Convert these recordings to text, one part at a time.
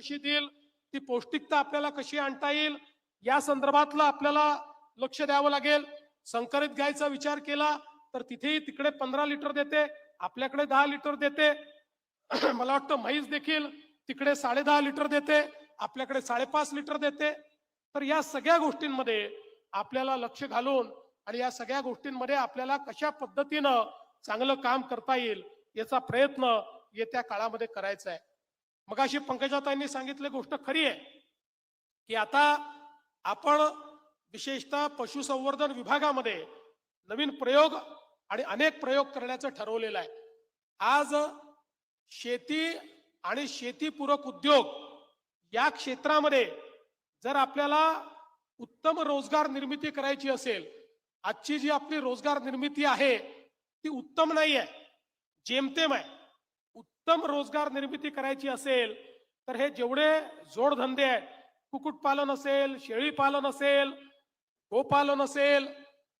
कशी देईल? ती पौष्टिकता आपल्याला कशी आणता येईल? या संदर्भातलं आपल्याला लक्ष द्यावं लागेल. संकरित गायचा विचार केला तर तिथेही तिकडे पंधरा लिटर देते आपल्याकडे दहा लिटर देते. मला वाटतं म्हैस देखील तिकडे साडे दहा लिटर देते आपल्याकडे साडेपाच लिटर देते. तर या सगळ्या गोष्टींमध्ये आपल्याला लक्ष घालून आणि या सगळ्या गोष्टींमध्ये आपल्याला कशा पद्धतीनं चांगलं काम करता येईल याचा प्रयत्न येत्या काळामध्ये करायचा आहे. मग अशी पंकजाताईंनी सांगितली गोष्ट खरी आहे की आता आपण विशेषतः पशुसंवर्धन विभागामध्ये नवीन प्रयोग आणि अनेक प्रयोग करण्याचं ठरवलेलं आहे. आज शेती आणि शेतीपूरक उद्योग या क्षेत्रामध्ये जर आपल्याला उत्तम रोजगार निर्मिती करायची असेल आजची जी आपली रोजगार निर्मिती आहे ती उत्तम नाही आहे जेमतेम आहे. उत्तम रोजगार निर्मिती करायची असेल तर हे जेवढे जोडधंदे आहेत कुक्कुटपालन असेल शेळी पालन असेल गोपालन असेल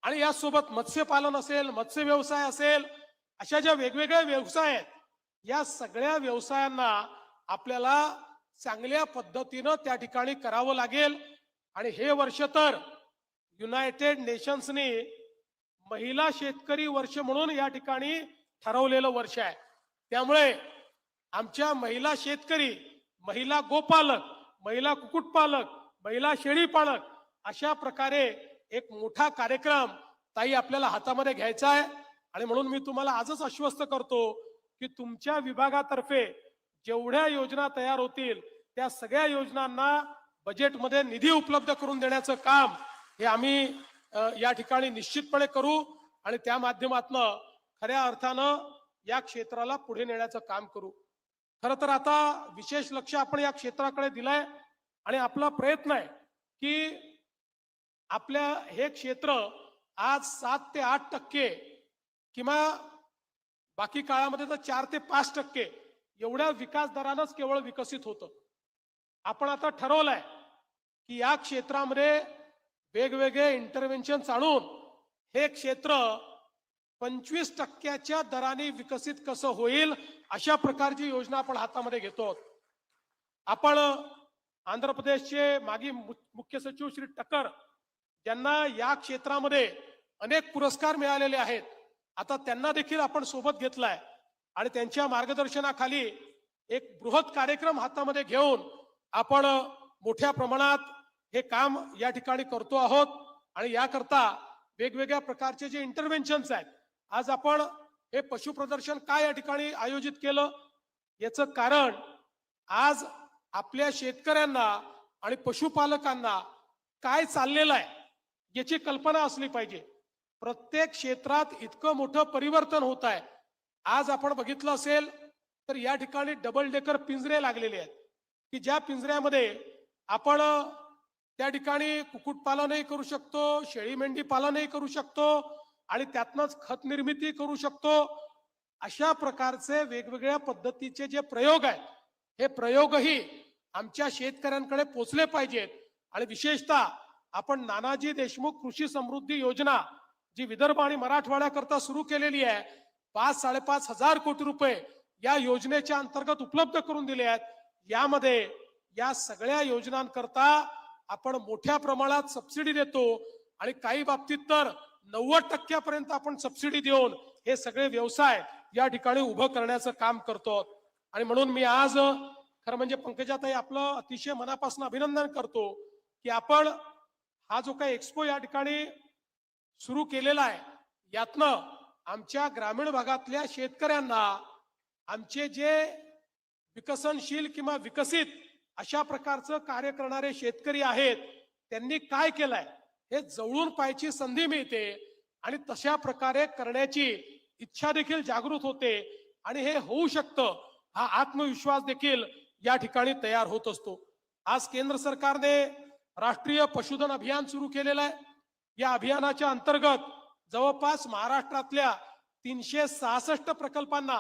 आणि यासोबत मत्स्यपालन असेल मत्स्य व्यवसाय असेल अशा ज्या वेगवेगळ्या व्यवसाय आहेत या सगळ्या व्यवसायांना आपल्याला चांगल्या पद्धतीनं त्या ठिकाणी करावं लागेल. आणि हे वर्ष तर युनायटेड नेशन्सनी महिला शेतकरी वर्ष म्हणून या ठिकाणी ठरवलेलं वर्ष आहे. त्यामुळे आमच्या महिला शेतकरी महिला गोपालक महिला कुक्कुटपालक महिला शेळीपालक अशा प्रकारे एक मोठा कार्यक्रम ताई आपल्याला हातामध्ये घ्यायचा आहे. आणि म्हणून मी तुम्हाला आजच आश्वस्त करतो की तुमच्या विभागातर्फे जेवढ्या योजना तयार होतील त्या सगळ्या योजनांना बजेटमध्ये निधी उपलब्ध करून देण्याचं काम हे आम्ही या ठिकाणी निश्चितपणे करू. आणि त्या माध्यमातनं खऱ्या अर्थानं या क्षेत्राला पुढे नेण्याचं काम करू. खर तर आता विशेष लक्ष आपण या क्षेत्राकडे दिलंय आणि आपला प्रयत्न आहे की आपल्या हे क्षेत्र आज सात ते आठ टक्के किंवा बाकी काळामध्ये तर चार ते पाच टक्के एवढ्या विकास दरानंच केवळ विकसित होतं. आपण आता ठरवलंय की या क्षेत्रामध्ये वेगवेगळे इंटरव्हेन्शन आणून हे क्षेत्र पंचवीस टक्क्याच्या दराने विकसित कसं होईल अशा प्रकारची योजना आपण हातामध्ये घेतो. आपण आंध्र प्रदेशचे मागी मु- मुख्य सचिव श्री टकर ज्यांना या क्षेत्रामध्ये अनेक पुरस्कार मिळालेले आहेत. आता त्यांना देखील आपण सोबत घेतलाय आणि त्यांच्या मार्गदर्शनाखाली एक बृहत कार्यक्रम हातामध्ये घेऊन आपण मोठ्या प्रमाणात हे काम या ठिकाणी करतो आहोत. आणि याकरता वेगवेगळ्या प्रकारचे जे इंटरव्हेन्शन्स आहेत आज आपण हे पशु प्रदर्शन काय या ठिकाणी आयोजित केलं? याचं कारण आज आपल्या शेतकऱ्यांना आणि पशुपालकांना काय चाललेलं आहे याची कल्पना असली पाहिजे. प्रत्येक क्षेत्रात इतकं मोठं परिवर्तन होत आहे. आज आपण बघितलं असेल तर या ठिकाणी डबल डेकर पिंजरे लागलेले आहेत. की ज्या पिंजऱ्यामध्ये आपण त्या ठिकाणी कुक्कुटपालनही करू शकतो शेळी मेंढी पालनही करू शकतो आणि त्यातनंच खत निर्मिती करू शकतो. अशा प्रकारचे वेगवेगळ्या पद्धतीचे जे प्रयोग आहेत हे प्रयोगही आमच्या शेतकऱ्यांकडे पोचले पाहिजेत. आणि विशेषतः आपण नानाजी देशमुख कृषी समृद्धी योजना जी विदर्भ आणि मराठवाड्याकरता सुरू केलेली आहे पाच साडेपाच हजार कोटी रुपये या योजनेच्या अंतर्गत उपलब्ध करून दिले आहेत. यामध्ये या सगळ्या योजनांकरता आपण मोठ्या प्रमाणात सबसिडी देतो. आणि काही बाबतीत तर नव्वद टक्क्यापर्यंत आपण सबसिडी देऊन हे सगळे व्यवसाय या ठिकाणी उभं करण्याचं काम करतो. आणि म्हणून मी आज खरं म्हणजे पंकजाताई आपलं अतिशय मनापासून अभिनंदन करतो की आपण हा जो काही एक्सपो या ठिकाणी सुरू केलेला आहे यातनं आमच्या ग्रामीण भागातल्या शेतकऱ्यांना आमचे जे विकसनशील किंवा विकसित अशा प्रकारचं कार्य करणारे शेतकरी आहेत त्यांनी काय केलंय? हे जवळून पाहायची संधी मिळते आणि तशा प्रकारे करण्याची इच्छा देखील जागृत होते आणि हे होऊ शकतं हा आत्मविश्वास देखील या ठिकाणी तयार होत असतो. आज केंद्र सरकारने राष्ट्रीय पशुधन अभियान सुरू केलेलं आहे. या अभियानाच्या अंतर्गत जवळपास महाराष्ट्रातल्या तीनशे सहासष्ट प्रकल्पांना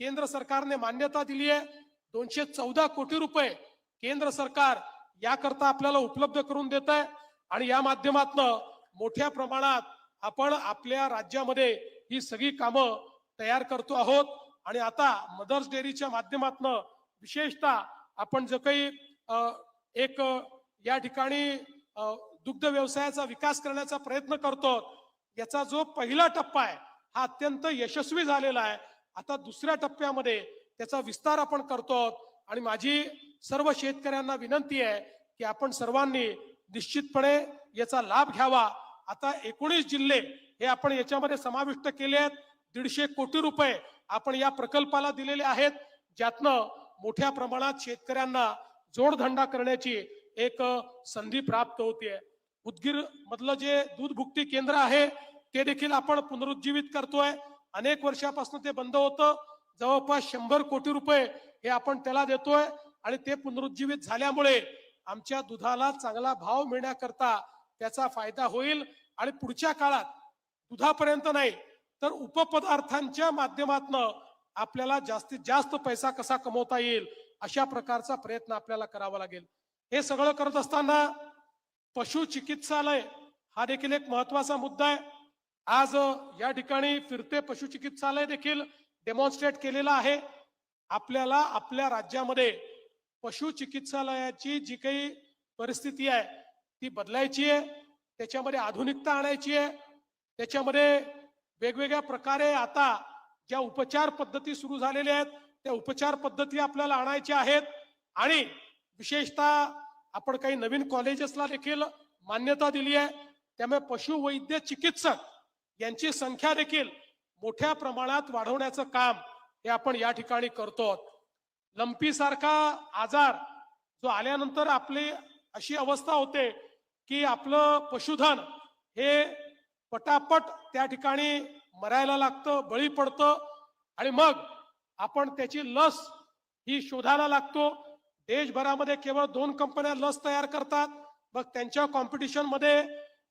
केंद्र सरकारने मान्यता दिली आहे. दोनशे चौदा कोटी रुपये केंद्र सरकार याकरता आपल्याला उपलब्ध करून देत आहे. आणि या माध्यमातनं मोठ्या प्रमाणात आपण आपल्या राज्यामध्ये ही सगळी कामं तयार करतो आहोत. आणि आता मदर्स डेअरीच्या माध्यमातनं विशेषतः आपण जो काही एक या ठिकाणी दुग्ध व्यवसायाचा विकास करण्याचा प्रयत्न करतो याचा जो पहिला टप्पा आहे हा अत्यंत यशस्वी झालेला आहे. आता दुसऱ्या टप्प्यामध्ये त्याचा विस्तार आपण करतो आणि माझी सर्व शेतकऱ्यांना विनंती आहे की आपण सर्वांनी निश्चितपणे याचा लाभ घ्यावा. आता एकोणीस जिल्हे हे आपण याच्यामध्ये समाविष्ट केले आहेत. दीडशे कोटी रुपये आपण या प्रकल्पाला दिलेले आहेत. ज्यातनं मोठ्या प्रमाणात शेतकऱ्यांना जोडधंदा करण्याची एक संधी प्राप्त होते उदगीर मधलं जे दूध भुकटी केंद्र आहे ते देखील आपण पुनरुज्जीवित करतोय. अनेक वर्षापासून ते बंद होतं. जवळपास शंभर कोटी रुपये हे आपण त्याला देतोय आणि ते पुनरुज्जीवित झाल्यामुळे आमच्या दुधाला चांगला भाव मिळण्याकरता त्याचा फायदा होईल आणि पुढच्या काळात दुधापर्यंत नाही तर उपपदार्थांच्या माध्यमातनं आपल्याला जास्तीत जास्त पैसा कसा कमवता येईल अशा प्रकारचा प्रयत्न आपल्याला करावा लागेल. हे सगळं करत असताना पशु चिकित्सालय हा देखील एक महत्त्वाचा मुद्दा आहे. आज या ठिकाणी फिरते पशु चिकित्सालय देखील डेमॉन्स्ट्रेट केलेलं आहे. आपल्याला आपल्या राज्यामध्ये पशु चिकित्सालयाची जी काही परिस्थिती आहे ती बदलायची आहे त्याच्यामध्ये आधुनिकता आणायची आहे त्याच्यामध्ये वेगवेगळ्या प्रकारे आता ज्या उपचार पद्धती सुरू झालेल्या आहेत त्या उपचार पद्धती आपल्याला आणायच्या आहेत. आणि विशेषतः आपण काही नवीन कॉलेजेसला देखील मान्यता दिली आहे. त्यामुळे पशुवैद्य चिकित्सक यांची संख्या देखील मोठ्या प्रमाणात वाढवण्याचं काम हे आपण या ठिकाणी करतो लंपीसारखा आजार जो आल्यानंतर आपली अशी अवस्था होते की आपलं पशुधन हे पटापट त्या ठिकाणी मरायला लागतं बळी पडतं आणि मग आपण त्याची लस ही शोधायला लागतो. देशभरामध्ये केवळ दोन कंपन्या लस तयार करतात. मग त्यांच्या कॉम्पिटिशनमध्ये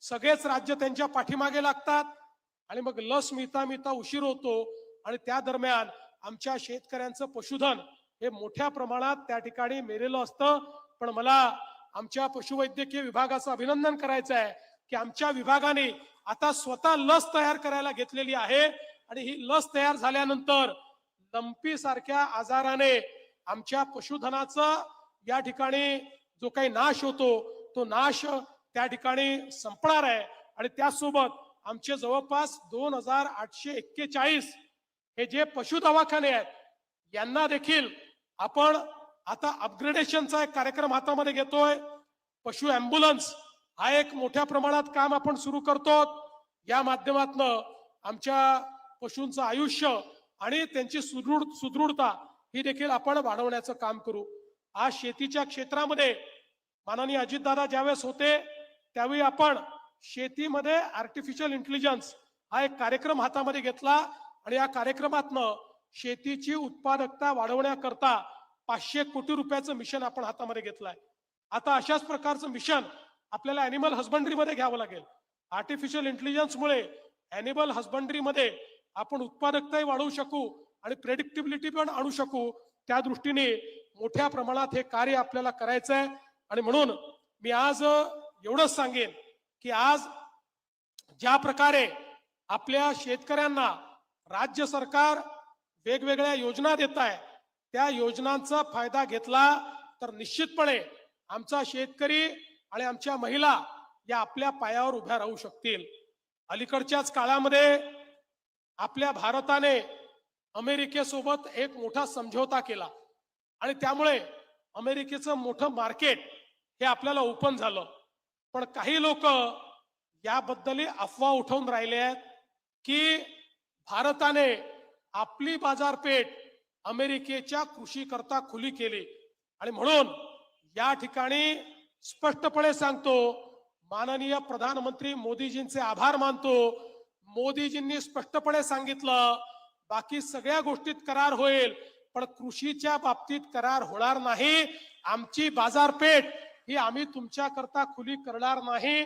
सगळेच राज्य त्यांच्या पाठीमागे लागतात आणि मग लस मिळता मिळता उशीर होतो आणि त्या दरम्यान आमच्या शेतकऱ्यांचं पशुधन हे मोठ्या प्रमाणात त्या ठिकाणी मेलेलं असतं. पण मला आमच्या पशुवैद्यकीय विभागाचं अभिनंदन करायचं आहे की आमच्या विभागाने आता स्वतः लस तयार करायला घेतलेली आहे. आणि ही लस तयार झाल्यानंतर लंपी सारख्या आजाराने आमच्या पशुधनाचा या ठिकाणी जो काही नाश होतो तो नाश त्या ठिकाणी संपणार आहे. आणि त्यासोबत आमचे जवळपास दोन हजार आठशे एक्केचाळीस हे जे पशु दवाखाने आहेत यांना देखील आपण आता अपग्रेडेशनचा एक कार्यक्रम हातामध्ये घेतोय. पशु अँब्युलन्स हा एक मोठ्या प्रमाणात काम आपण सुरू करतो या माध्यमातनं आमच्या पशूंचं आयुष्य आणि त्यांची सुदृढ सुदृढता ही देखील आपण वाढवण्याचं काम करू. आज शेतीच्या क्षेत्रामध्ये माननीय अजितदादा ज्यावेळेस होते त्यावेळी आपण शेतीमध्ये आर्टिफिशियल इंटेलिजन्स हा एक कार्यक्रम हातामध्ये घेतला आणि या कार्यक्रमातनं शेतीची उत्पादकता वाढवण्याकरता पाचशे कोटी रुपयाचं मिशन आपण हातामध्ये घेतलंय. आता अशाच प्रकारचं मिशन आपल्याला अॅनिमल हस्बंड्रीमध्ये घ्यावं लागेल. आर्टिफिशियल इंटेलिजन्समुळे अॅनिमल हस्बंड्रीमध्ये आपण उत्पादकताही वाढवू शकू आणि प्रेडिक्टिबिलिटी पण आणू शकू. त्या दृष्टीने मोठ्या प्रमाणात हे कार्य आपल्याला करायचं आहे आणि म्हणून मी आज एवढंच सांगेन की आज ज्या प्रकारे आपल्या शेतकऱ्यांना राज्य सरकार वेगवेगळ्या योजना देत आहे. त्या योजनांचा फायदा घेतला तर निश्चितपणे आमचा शेतकरी आणि आमच्या महिला या आपल्या पायावर उभ्या राहू शकतील. अलीकडच्याच काळामध्ये आपल्या भारताने अमेरिकेसोबत एक मोठा समझोता केला आणि त्यामुळे अमेरिकेचं मोठं मार्केट हे आपल्याला ओपन झालं. पण काही लोक याबद्दल अफवा उठवून राहिले आहेत की भारताने आपली बाजारपेठ अमेरिकेच्या कृषी करता खुली केली. आणि म्हणून या ठिकाणी स्पष्टपणे सांगतो माननीय प्रधानमंत्री मोदीजींचे आभार मानतो. मोदीजींनी स्पष्टपणे सांगितलं बाकी सगळ्या गोष्टीत करार होईल पण कृषीच्या बाबतीत करार होणार नाही. आमची बाजारपेठ ही आम्ही तुमच्या करता खुली करणार नाही.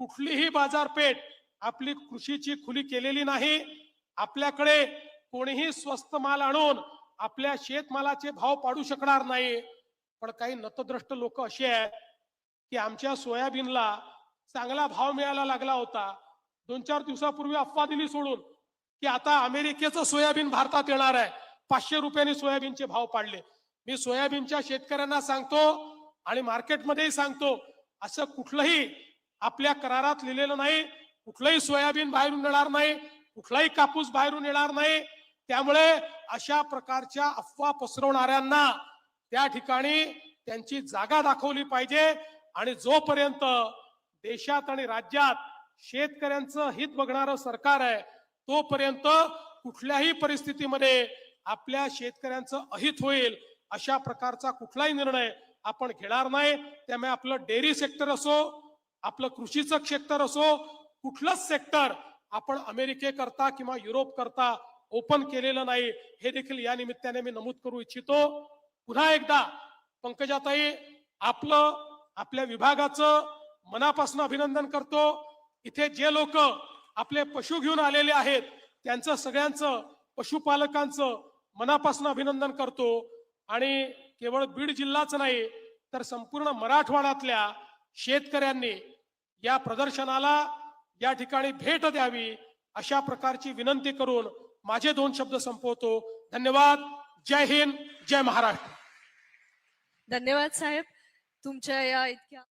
कुठलीही बाजारपेठ आपली कृषीची खुली केलेली नाही. आपल्याकडे कोणीही स्वस्त माल आणून आपल्या शेतमालाचे भाव पाडू शकणार नाही. पण काही नतद्रष्ट लोक असे आहेत की आमच्या सोयाबीनला चांगला भाव मिळायला लागला होता. दोन चार दिवसापूर्वी अफवा दिली सोडून की आता अमेरिकेचं सोयाबीन भारतात येणार आहे. पाचशे रुपयांनी सोयाबीनचे भाव पाडले. मी सोयाबीनच्या शेतकऱ्यांना सांगतो आणि मार्केटमध्येही सांगतो असं कुठलंही आपल्या करारात लिहिलेलं नाही. कुठलंही सोयाबीन बाहेरून येणार नाही. कुठलाही कापूस बाहेरून येणार नाही. त्यामुळे अशा प्रकारच्या अफवा पसरवणाऱ्यांना त्या ठिकाणी त्यांची जागा दाखवली पाहिजे आणि जोपर्यंत देशात आणि राज्यात शेतकऱ्यांचं हित बघणारं सरकार आहे तोपर्यंत कुठल्याही परिस्थितीमध्ये आपल्या शेतकऱ्यांचं अहित होईल अशा प्रकारचा कुठलाही निर्णय आपण घेणार नाही. त्यामुळे आपलं डेअरी सेक्टर असो आपलं कृषीचं क्षेत्र असो कुठलंच सेक्टर आपण अमेरिकेकरता किंवा युरोप करता ओपन केलेलं नाही. हे देखील या निमित्ताने मी नमूद करू इच्छितो. पुन्हा एकदा पंकजाताई आपलं आपल्या विभागाचं मनापासून अभिनंदन करतो. इथे जे लोक आपले पशु घेऊन आलेले आहेत त्यांचं सगळ्यांचं पशुपालकांचं मनापासून अभिनंदन करतो. आणि केवळ बीड जिल्हाच नाही तर संपूर्ण मराठवाड्यातल्या शेतकऱ्यांनी या प्रदर्शनाला या ठिकाणी भेट द्यावी अशा प्रकारची विनंती करून माझे दोन शब्द संपवतो. धन्यवाद. जय हिंद. जय महाराष्ट्र. धन्यवाद साहेब. तुमच्या या इतक्या